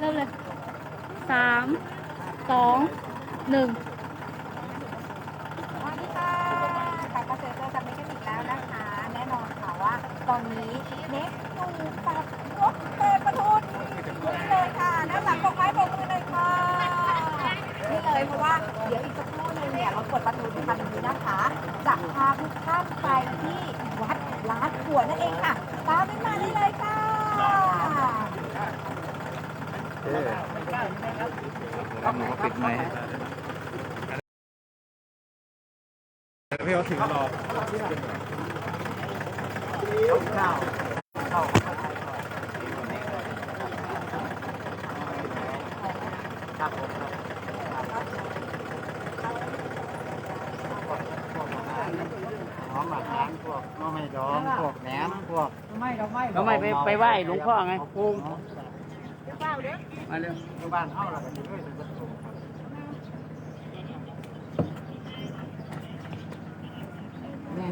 เริ่มเลยสามสองหนึ่งสวัสดีค่ะกลับมาเจอเจอกับเมกันอีกแล้วนะคะ แน่นอนค่ะว่า ตอนนี้เน็กตูปัดรถเปิดประทุนนี่เลยค่ะด้านหลังของไม้ปรบมือเลยค่ะ นี่เลยเพราะว่าเดี๋ยวอีกสักครู่นึงเนี่ยเราเปิดประตูคันนี้นะคะจะพาทุกท่านไปที่วัดล้านขวนั่นเองค่ะ ตามกันมาได้เลยค่ะ หนูปิดไหมพี่เขาถึงรอหอมอาหารพวกหน้อไม่ดองพวกแหนมพวกเราไม่ไปไปไหว้หลวงพ่อไงกุ้ง มาเร็วอยู่บ้านเฮาแล้วก็สิด้วยเป็นประตูครับ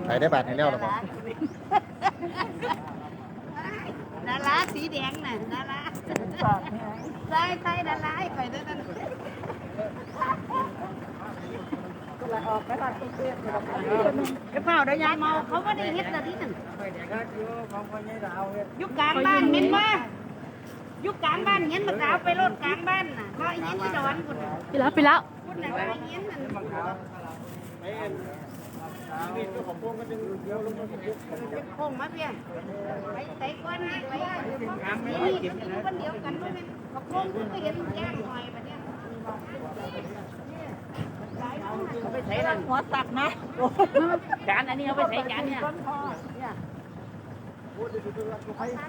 ไปได้บาทในแล้วหรอครับดาราสีแดงน่ะดาราใช่ใช่ดาราให้ไปด้วยกันกระเป๋าได้ยังเมาเขาไม่ได้เฮ็ดแต่ที่หนึ่งไปเด็กก็อยู่ของคนนี้ดาวเฮ็ดยุคกลางบ้านเห็นบ่ ยุคกลางบ้านเห็นมะขาวไปรถกลางบ้านน่ะเพราะอีเห็นที่ดอนคุณน่ะไปแล้วไปแล้วคุณน่ะว่าอีเห็นนั่นบังคับไอ้นี่เจ้าของพวกก็ดึงเดียวลงมาสิโค้งมาเพียงไปไต่ก้อนนี่ไปนี่นี่อยู่คนเดียวกันบ่แม่นกับโค้งคุณก็เห็นแจ้งหน่อยบัดเนี้ยเอาไปใส่นั่นหัวตักนะจานอันนี้เอาไปใส่จานเนี่ยเนี่ย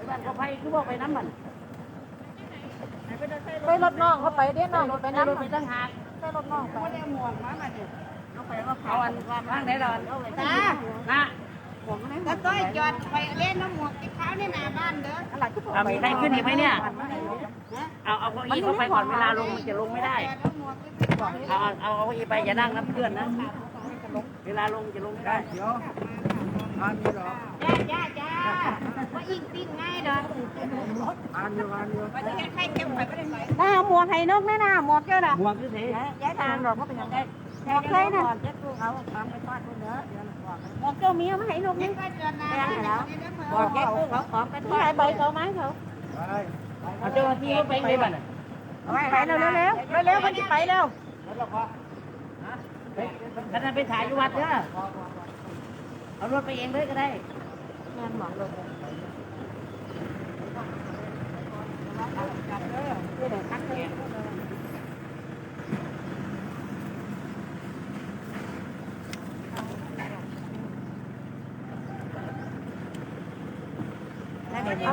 บ้านเขาไปคือบอกไปน้ำมัน ไปรถน้องเขาไปเด้น้องไปไปน้ำรถไปตั้งหากไปรถน้องไปบ่ได้หมวกมาบัดนี้เอาอันความร่างไหนเราเอาไปจ้านะก็ต้อยจอดไปเล่นน้ำหมวกที่เขาในหน้าบ้านเด้อเอามีใครขึ้นอีกไหมเนี่ย เอาเอาเก้าอี้เขาไปก่อนเวลาลงมันจะลงไม่ได้จอดน้ำหมวกที่เขาเอาเอาเอาเก้าอี้ไปอย่านั่งน้ำเพื่อนนะ เวลาลงจะลงได้ เดี๋ยวทานอยู่หรอจ้าจ้าจ้า ว่ายิงปิ้งง่ายดอกทานอยู่ทานอยู่ว่าจะแค่ใครเข้มไปไม่ได้ไหมหน้าหมวกให้นกแน่น่ะหมวกเจ้าน่ะหมวกคือเสีย้ายทางดอกเขาเป็นยังไงหมวกใครน่ะหมวกเจ้าเมียมาให้นกยันี่งก็เจอหน้าแล้วบอกแกกู้เขาของไปทที่อไหนดใบเขาไหมเขาไปเอาเจ้าหน้าที่ไปเลยบ้านไปเร็วเร็วเร็วเร็วมันจะไปเร็วท่านไปถ่ายอยู่วัดเด้อเอารถไปเองเลยก็ได้ Em mọn luôn Cái này cắt kẹt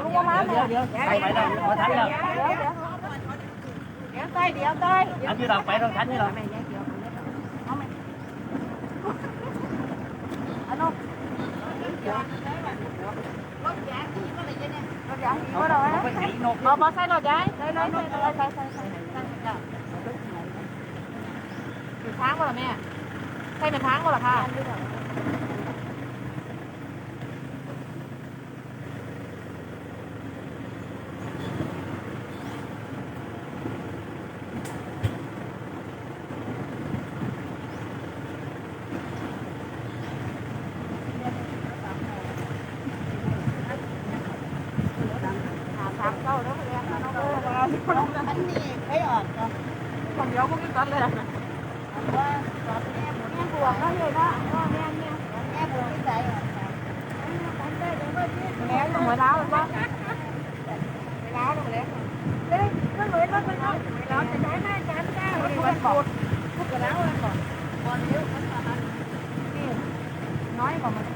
không có máu nè. Dạ, dạ. Tay phải đâu, khỏi thánh đâu. Kéo tay đi tay. Anh chưa đọc phải đâu thánh chứ đâu. ใบ่บ่ใส่รถยายใส่รถใส่รถใส่ใส่ใส่ใส่เป็นทางบ่ล่ะแม่ใส่เป็นทางบ่ล่ะค่ะ nói vào mình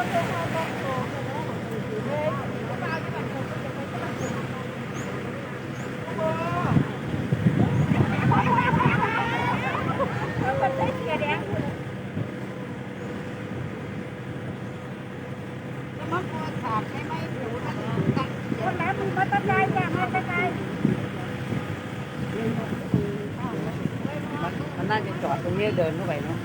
มีมาตะไคร้จ้ะมาตะไคร้มันมันน่าจะจอดตรงนี้เดินเข้าไปเนาะ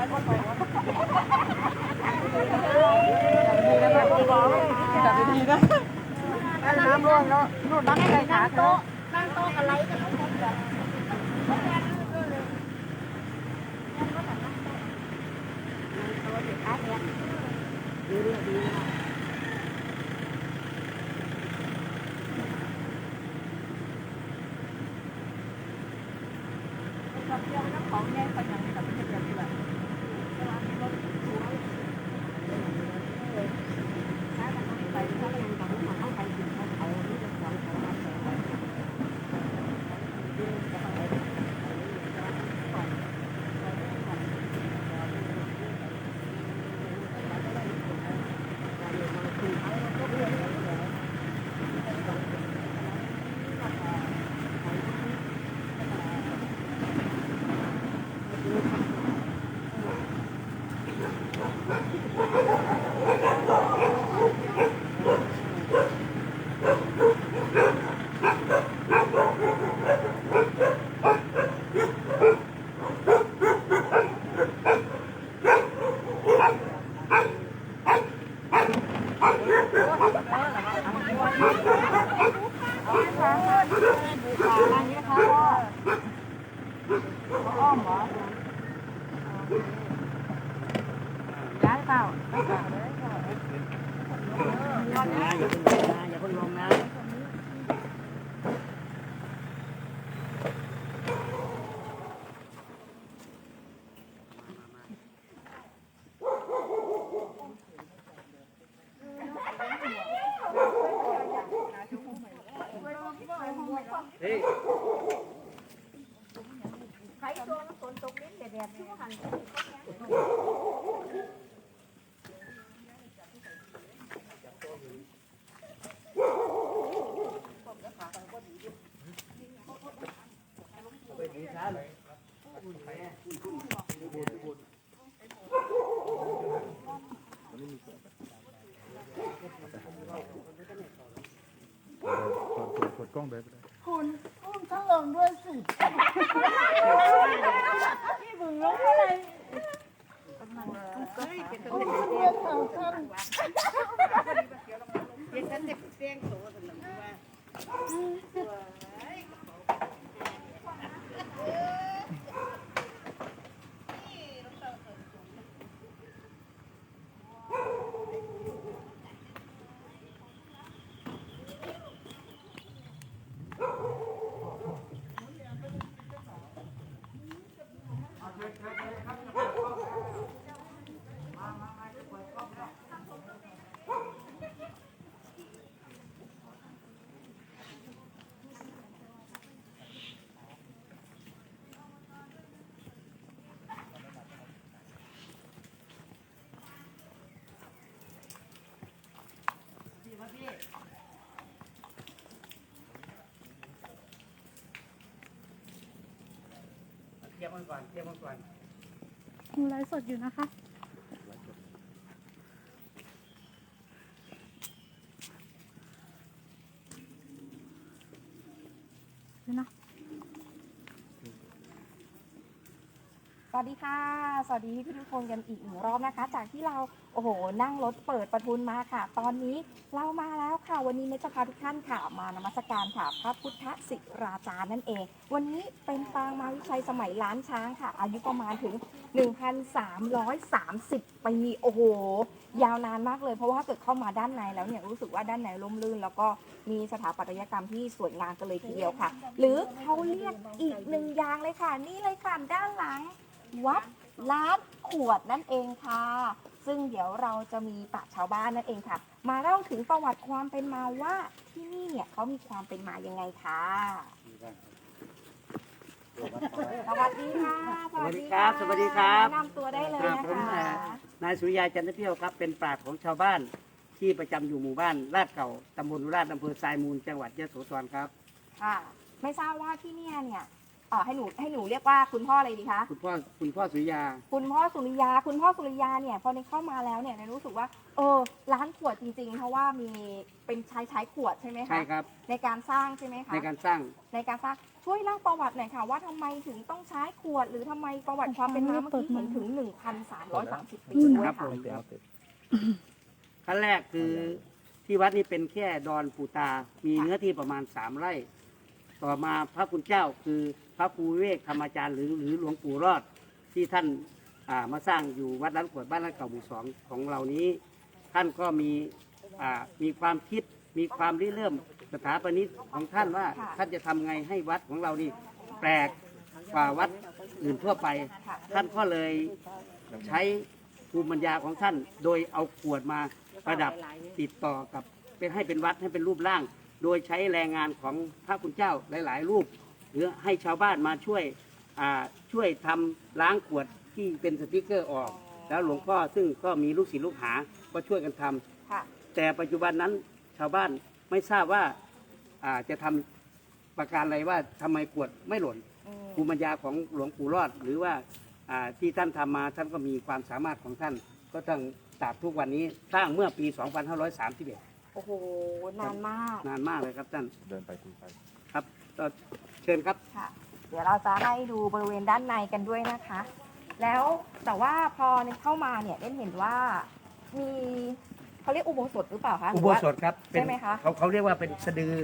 น้ำร่วงแล้วนู่นนั่งใส่ขาโต๊ะนั่งโต๊ะอะไรกันทั้งหมดแบบของแง่ปัญญาไม่กับเป็นแบ ตรียมมันก่อนเตรียมมันก่อน หนูไลฟ์สดอยู่นะคะ เดี๋ยวนะ ส วัสดีค่ะ สวัสดีพี่ทุกคนกันอีกหนึ่งรอบนะคะ จากที่เราโอ้โห นั่งรถเปิดประทุนมาค่ะ ตอนนี้เรามาแล้วค่ะ วันนี้เนจะพาทุกท่านค่ะมานมัสการค่ะ พระพุทธศิราจารย์นั่นเอง วันนี้เป็นปางมาวิชัยสมัยล้านช้างค่ะ อายุประมาณถึง 1,330ปีโอ้โห ยาวนานมากเลยเพราะว่าเกิดเข้ามาด้านในแล้วเนี่ยรู้สึกว่าด้านในร่มรื่น แล้วก็มีสถาปัตยกรรมที่สวยงามกันเลยทีเดียวค่ะ หรือเขาเรียกอีกหนึ่งอย่างเลยค่ะ นี่เลยค่ะด้านหลัง วัดล้านขวดนั่นเองค่ะ ซึ่งเดี๋ยวเราจะมีปราชญ์ชาวบ้านนั่นเองค่ะ มาเล่าถึงประวัติความเป็นมาว่าที่นี่เนี่ยเขามีความเป็นมายังไงค่ะสวัสดีค่ะสวัสดีครับสวัสดีครับ แนะนำตัวได้เลยครับนะผมคะเอ่อนายสุริยาจันทเพียวครับเป็นปราชญ์ของชาวบ้าน ที่ประจำอยู่หมู่บ้านลาดเก่าตำบลราชอำเภอทรายมูลจังหวัดยะโสธรครับ ค่ะ ไม่ทราบว่าที่เนี่ยเนี่ย เออให้หนูให้หนูเรียกว่าคุณพ่ออะไรดีคะ คุณพ่อคุณพ่อสุริยา คุณพ่อสุริยา คุณพ่อสุริยาเนี่ยพอในเข้ามาแล้วเนี่ยในรู้สึกว่า เออ ร้านขวดจริง ๆ เพราะว่ามีเป็นใช้ใช้ขวดใช่ไหมคะใช่ครับ ในการสร้างใช่ไหมคะในการสร้าง ในการสร้างช่วยเล่าประวัติหน่อยค่ะว่าทำไมถึงต้องใช้ขวด หรือทำไมประวัติความเป็นมาเมื่อกี้เห็นถึง 1,330 ปีด้วยครับผค่ะม ขั้นแรกคือที่วัดนี้เป็นแค่ดอนปูตา มีเนื้อที่ประมาณสามไร่ ต่อมาพระคุณเจ้าคือพระครูวิเวกธรรมอาจารย์หรือหรือหลวงปู่รอดที่ท่านอ่ามาสร้างอยู่วัดร้านขวดบ้านร้านเก่าหมู่สองของเรานี้ ท่านก็มีอ่ามีความคิดมีความริเริ่มสถาปนิกของท่านว่าค่ะท่านจะทำไงให้วัดของเรานี่แปลกกว่าวัดอื่นทั่วไปค่ะท่านก็เลยใช้ภูมิปัญญาของท่าน โดยเอาขวดมาประดับติดต่อกับเป็นให้เป็นวัดให้เป็นรูปร่าง โดยใช้แรงงานของพระคุณเจ้าหลาย ๆ รูป หรือให้ชาวบ้านมาช่วยอ่าช่วยทำล้างขวดที่เป็นสติกเกอร์ออก แล้วหลวงพ่อซึ่งก็มีลูกศิษย์ลูกหาก็ช่วยกันทำค่ะแต่ปัจจุบันนั้นชาวบ้านไม่ทราบว่าอ่าจะทำประการอะไรว่าทำไมขวดไม่หล่นอืมภูมิปัญญาของหลวงปู่รอด หรือว่าอ่าที่ท่านทำมาท่านก็มีความสามารถของท่าน ก็ต้องตราบทุกวันนี้สร้างเมื่อปี 2531 โอ้โห นานมาก นานมากเลยครับท่านเดินไปคุยไป ครับก็เชิญครับ ค่ะ เดี๋ยวเราจะให้ดูบริเวณด้านในกันด้วยนะคะ แล้วแต่ว่าพอเข้ามาเนี่ยเล่นเห็นว่ามีเขาเรียกอุโบสถหรือเปล่าคะหอุรือโบว่าสถครับเป็นใช่ไหมคะ เขาเขาเรียกว่าเป็นสะดือ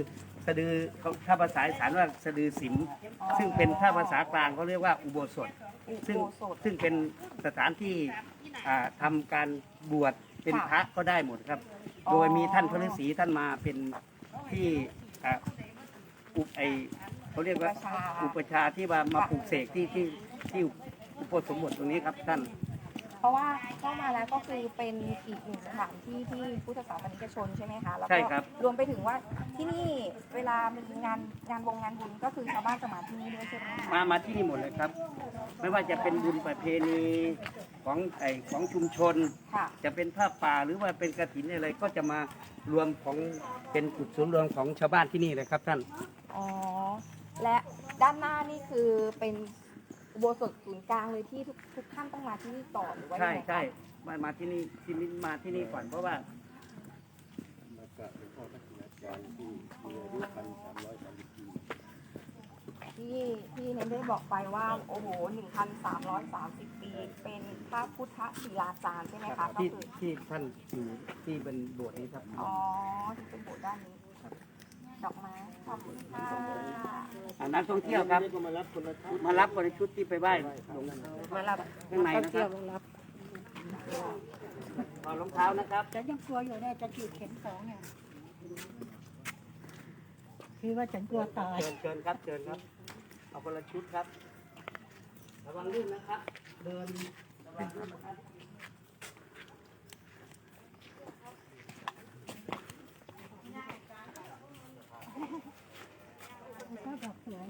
สะดือเขาถ้าภาษาอีสานว่าสะดือสิมซึ่งเป็นถ้าภาษากลางเขาเรียกว่าอุโบสถ อุซึ่งโบสถซึ่งเป็นสถานที่อ่าทำาการบวช เป็นค่ะพระก็ได้หมดครับอ๋อโดยมีท่านพระฤาษีท่านมาเป็นที่อ่าอุปไอเขาเรียกว่าอุปชาอุปชฌาย์ที่มามาปลูกเสกที่ที่ที่อุปสมบทตรงนี้ครับท่าน เพราะว่าเข้ามาแล้วก็คือเป็นอีกหนึ่งสถานที่ที่พุทธศาสนิกชนใช่ไหมคะแล้วใช่ก็ครับ รวมไปถึงว่าที่นี่เวลามีงานงานวงงานบุญก็คือชาวบ้านจะมาที่นี่ด้วยใช่ไหมคะมามาที่นี่หมดเลยครับ ไม่ว่าจะเป็นบุญประเพณี ของไอของชุมชน ค่ะ จะเป็นผ้าป่าหรือว่าเป็นกระถินอะไรก็จะมารวมของเป็นจุดศูนย์รวมของชาวบ้านที่นี่เลยครับท่าน อ๋อ และด้านหน้านี่คือเป็นอุโบสถศูนย์กลางเลยที่ทุกทุกท่านต้องมาที่นี่ก่อนหรือว่าใช่ยังไงคะใช่มามาที่นี่ที่นี่มาที่นี่ก่อนเพราะว่าที่ที่เน้นได้บอกไปว่า โอ้โห 1,330 ปี เป็นพ ระพุทธศิลาจารย์ใช่ไหมคะก็ที่คือที่ท่านอยู่ที่เป็นโบสถ์นี้ครับ อ๋อที่เป็นโบสถ์ด้านนี้ดอกไม้ขอบคุณค่ะอ่านักท่องเที่ยวครับก็มารับคนละชุดมารับคนในชุดที่ไปไหว้หลวงมารับข้างในนะครับถอดรองเท้านะครับ ฉันยังกลัวอยู่เนี่ยจะฉีดเข็มสองเนี่ยคือว่าฉันกลัวตาย เชิญเชิญครับเชิญครับ เอาคนละชุดครับ ระวังลื่นนะครับ เดิน นนะครับก็ดอกสวย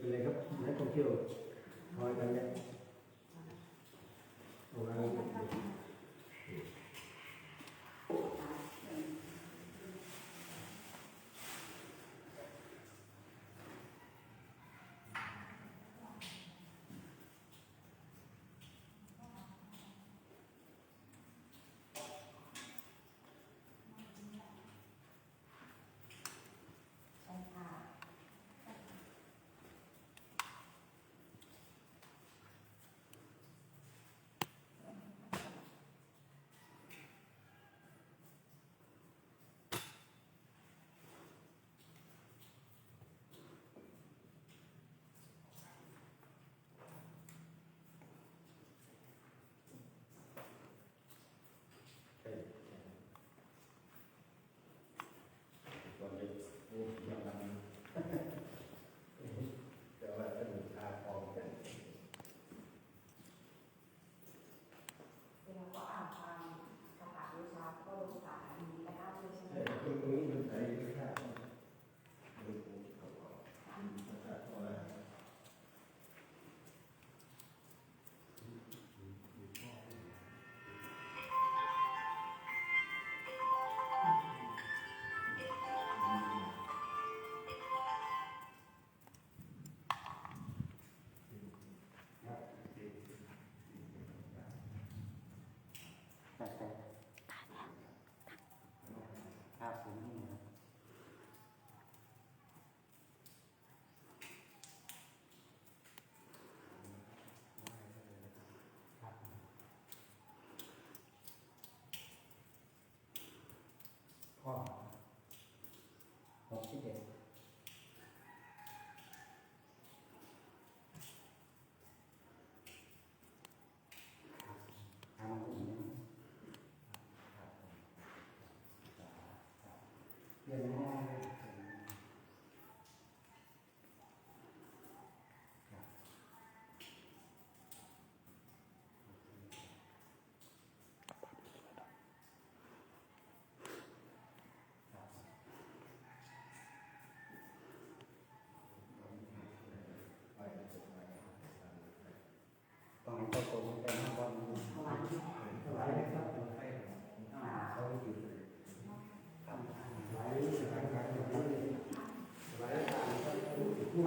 เป็นไร ครับนักท่องเที่ยวคอยกันเนี่ยตรงนั้น เ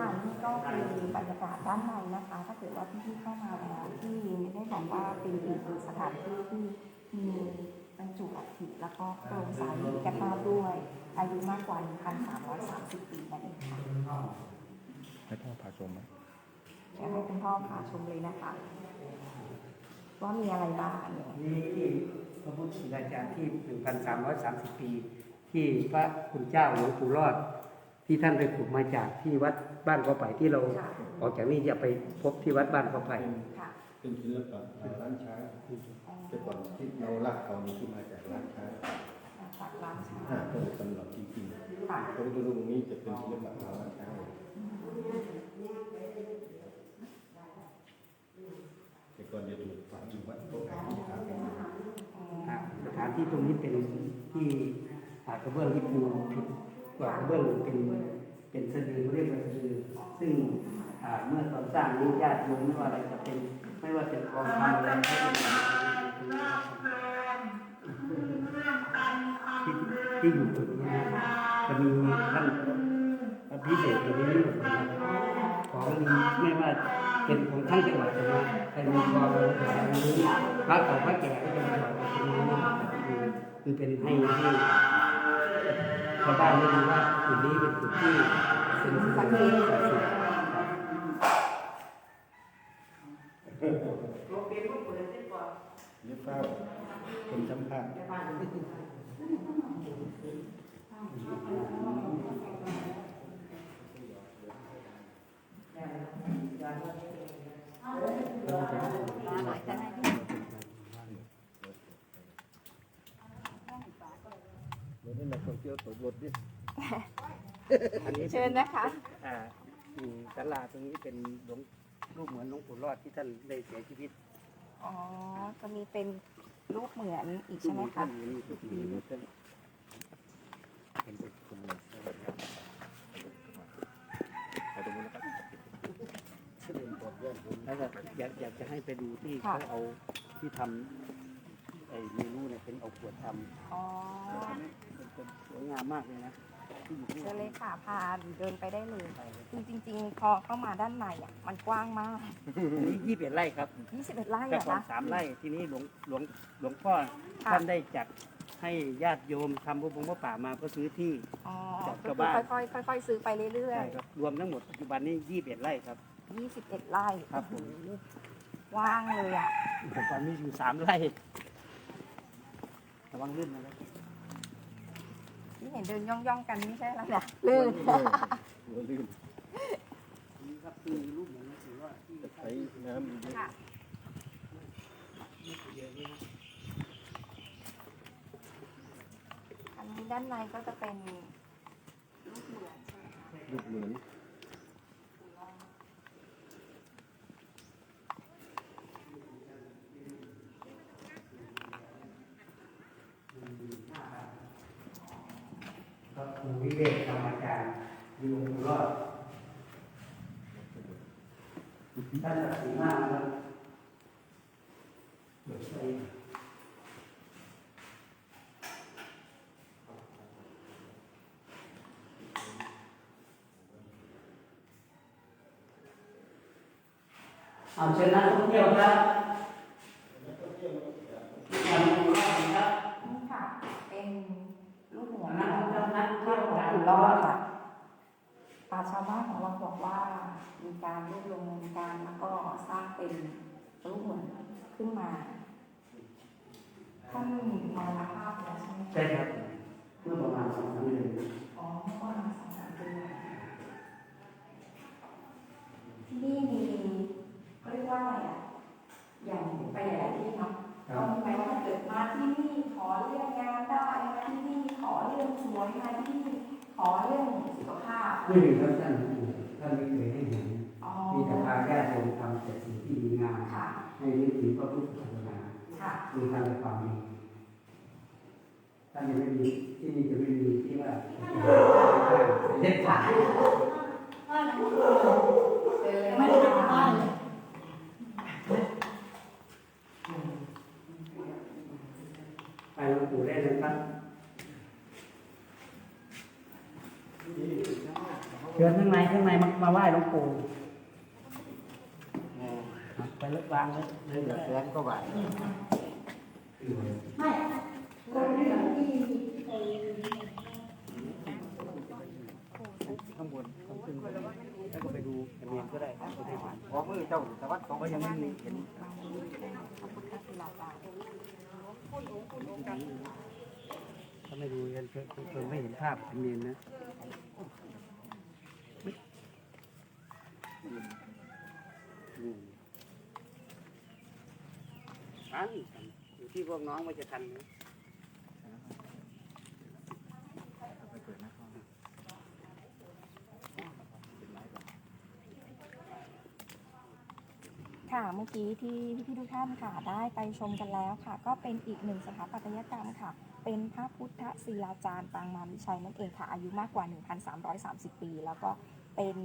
ค่ะนี่ก็คือบรรยากาศด้านในนะคะ ถ้าเกิดว่าพี่ๆเข้ามาแล้วที่ได้บอกว่าเป็นอีกหนึ่งสถานที่ที่มีบรรจุอัฐิแล้วก็โครงสร้างมีกระทาด้วย อายุมากกว่า 1,330 ปีนั่นเองค่ะให้พ่อพาชมไหมเดี๋ยวให้คุณพ่อพาชมเลยนะคะ ว่ามีอะไรบ้างเนี่ยนี่ที่พระพุทธศิลาจารย์ที่ 1,330 ปี ที่พระคุณเจ้าหลวงปู่รอด ที่ท่านไปขุดมาจากที่วัด บ้านกอไผ่ที่เราค่ะออกจากนี่จะไปพบที่วัดบ้านกอไผ่ค่ะเป็นศิลปะร้านช้างแต่ก่อนที่เราลากเขานี่ที่มาจากร้านช้างจากร้านชาห้าต้นตำรับจริงค่ะๆตรงตรงนี้จะเป็นศิลปะร้านช้างเลยแต่ก่อนจะถูกฝังอยู่วัดโต๊ะครับอ่าสถานที่ตรงนี้เป็นที่อ่ากระเบื้องที่ปูผิดกว่ากระเบื้องเป็น เป็นสะดือเรียกว่าสะดือซึ่งเมื่อตอนสร้างนี้ญาติโยมไม่ว่าอะไรจะเป็นไม่ว่าเป็นกองทำอะไรก็เป็นที่ที่อยู่ตรงนี้จะมีท่านพิเศษอยู่ในนี้ของมีไม่ว่าเป็นของทั้งจังหวัดเลยนะใครมีความอะไรนี้พระเก่าพระแก่ก็จะมาถวายตรงนี้คือเป็นให้ให้ ชาวบ้านไม่รู้ว่าจุดนี้เป็นจุดที่เป็นศักดิ์สิทธิ์ศักดิ์สิทธิ์ครับเรียกเป้าคนสัมภาษณ์ เดี๋ยวนี้นักท่อง เที่ยวตกรถดิอันนี้เชิญนะคะ อ่าอืมศาลาตรงนี้เป็นหลวงรูปเหมือนหลวงปู่รอดที่ท่านได้เสียชีวิตอ๋อจะมีเป็นรูปเหมือนอีกใช่ไหมคะท่านมีทุกปีท่านเป็นคนเลยไปตรงนู้นนะครับแล้วก็อยากอยากจะให้ไปดูที่เขาเอาที่ทำไอ้เมนูเนี่ยเป็นเอาขวดทำอ๋อมันจะ สวยงามมากเลยนะที่อยู่ที่เชิญเลยค่ะพาเดินไปได้เลยคือจริง ๆ พอเข้ามาด้านในอะมันกว้างมากอันนี้ยี่สิบเอ็ดไร่ครับ21 ไร่แต่อะก่อนคะสามไร่ทีนี้หลวงหลวงหลวงพ่อค่ะ ท่านได้จัดให้ญาติโยมทำพระพงพระป่ามาก็ซื้อที่ อ๋อจากก็ชาวคือบ้านค่อยๆค่อยๆซื้อไปเรื่อยใช่ครับรวมทั้งหมดปัจจุบันนี้ยี่สิบเอ็ดไร่ครับ ๆ21 ไร่ครับผม โอ้โหกว้างเลยอะ ปัจจุบันนี้อยู่สามไร่ระวังลื่นนะครับ ที่เห็นเดินย่องๆกันไม่ใช่แล้วเนี่ยลื่นหัวลืมนี่ครับคือรูปเหมือนถือว่าที่ใช้น้ำเยอะค่ะเยอะนะครับอันนี้ด้านในก็จะเป็นรูปเหมือนใช่ไหมคะลูกเหมือน ระครูวิเวกธรรมอาจารย์อยู่องค์รอดท่านศักดิ์สิทธิ์มากนะครับเดี๋ยวไปเอาเชิญนักท่องเที่ยวครับท่านผู้ว่าครับ นี่ค่ะ เป็นรูปเหมือน นักท่องเที่ยวนักเที่ยว หลวงปู่รอดค่ะป่าชาวบ้านของเราบอกว่า มีการรวบรวมเงินกันแล้วก็สร้าง เป็นรูปเหมือนขึ้นมาท่านมรณภาพแล้วใช่ไหมคะใช่ครับเมื่อประมาณสองสามเดือนอ๋อเมื่อประมาณสองสามเดือนที่นี่มีเขาเรียกว่าอะไรอะอย่างไปหลายๆที่เนาะครับก็มีไหมว่าถ้าเกิดมาที่นี่ขอเรื่องงานได้มาที่นี่ขอเรื่องสวยมาที่นี่ขอเรื่องสุขภาพไม่มีครับท่านท่านไม่เคยให้เห็น ติโยมทำแต่สิ่งที่ดีงามค่ะให้นึกถึงพระพุทธศาสนาค่ะคือทำแต่ความดีท่านยังไม่มีที่นี่จะไม่มีที่ว่าเด็ดขาดเจอไม่ได้บ้านไปหลวงปู่ได้เลยครับเชิญข้างในข้างในมามาไหว้หลวงปู่ไป เลิกวางเลยเลยเดี๋ยวแสนก็ไหวข้างบนข้างขึ้นแล้วก็ไปดูเบียนก็ได้ไปได้ผ่านเพราะมือเจ้าแต่ว่าเขาก็ยังไม่มีเห็นพรรย์ถ้าไม่ดูยังเพิ่งไม่เห็นภาพเบียนนะ ทันอยู่ที่พวกน้องว่าจะทันไหมค่ะเมื่อกี้ที่พี่ทุกท่านค่ะได้ไปชมกันแล้วค่ะ ก็เป็นอีกหนึ่งสถาปัตยกรรมค่ะ เป็นพระพุทธศิลาจารย์ปางมารวิชัยนั่นเองค่ะ อายุมากกว่า 1,330 ปี แล้วก็เป็น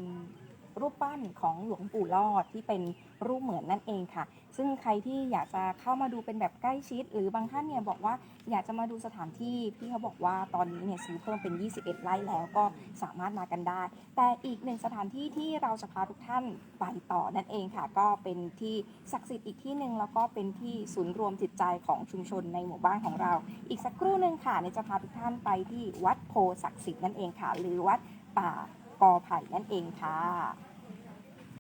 รูปปั้นของหลวงปู่รอดที่เป็นรูปเหมือนนั่นเองค่ะ ซึ่งใครที่อยากจะเข้ามาดูเป็นแบบใกล้ชิด หรือบางท่านเนี่ยบอกว่าอยากจะมาดูสถานที่พี่เขาบอกว่าตอนนี้เนี่ยซื้อเพิ่มเป็น 21 ไร่แล้วก็สามารถมากันได้ แต่อีกหนึ่งสถานที่ที่เราจะพาทุกท่านไปต่อนั่นเองค่ะ ก็เป็นที่ศักดิ์สิทธิ์อีกที่หนึ่งแล้วก็เป็นที่ศูนย์รวมจิตใจของชุมชนในหมู่บ้านของเรา อีกสักครู่หนึ่งค่ะเนี่ยจะพาทุกท่านไปที่วัดโพศักดิ์สิทธิ์นั่นเองค่ะ หรือวัดป่ากอไผ่นั่นเองค่ะ